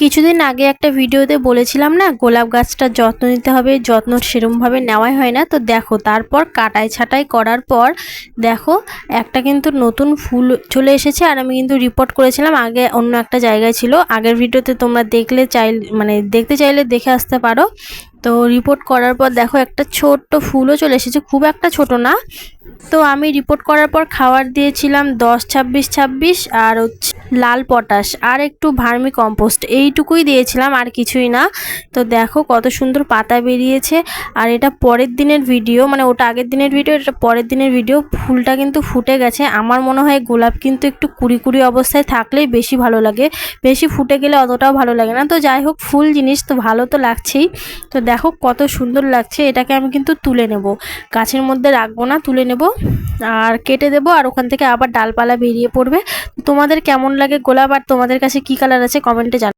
কিছুদিন আগে একটা ভিডিওতে বলেছিলাম না, গোলাপ গাছটার যত্ন নিতে হবে, যত্ন সেরমভাবে নেওয়াই হয় না। তো দেখো, তারপর কাটাই ছাটাই করার পর দেখো, একটা কিন্তু নতুন ফুল চলে এসেছে। আর আমি কিন্তু রিপোর্ট করেছিলাম, আগে অন্য একটা জায়গায় ছিল। আগের ভিডিওতে তোমরা দেখলে চাই মানে দেখতে চাইলে দেখে আসতে পারো। তো রিপোর্ট করার পর দেখো একটা ছোট্ট ফুলও চলে এসেছে, খুব একটা ছোট না। তো আমি রিপোর্ট করার পর খাবার দিয়েছিলাম দশ ছাব্বিশ ছাব্বিশ আর হচ্ছে লাল পটাশ আর একটু ভার্মি কম্পোস্ট, এইটুকুই দিয়েছিলাম আর কিছুই না। তো দেখো কত সুন্দর পাতা বেরিয়েছে আর এটা পরের দিনের ভিডিও মানে ওটা আগের দিনের ভিডিও এটা পরের দিনের ভিডিও ফুলটা কিন্তু ফুটে গেছে। আমার মনে হয় গোলাপ কিন্তু একটু কুড়ি কুড়ি অবস্থায় থাকলেই বেশি ভালো লাগে। বেশি ফুটে গেলে অতটাও ভালো লাগে না। তো যাই হোক, ফুল জিনিস তো ভালো তো লাগছেই। তো দেখো কত সুন্দর লাগছে, এটাকে আমি কিন্তু তুলে নেব। গাছের মধ্যে রাখব না, তুলে নেব। আর কেটে দেব, আর ওখান থেকে আবার ডালপালা বেরিয়ে পড়বে। তোমাদের কেমন লাগে গোলাপ, আর তোমাদের কাছে কি কালার আছে কমেন্টে জানা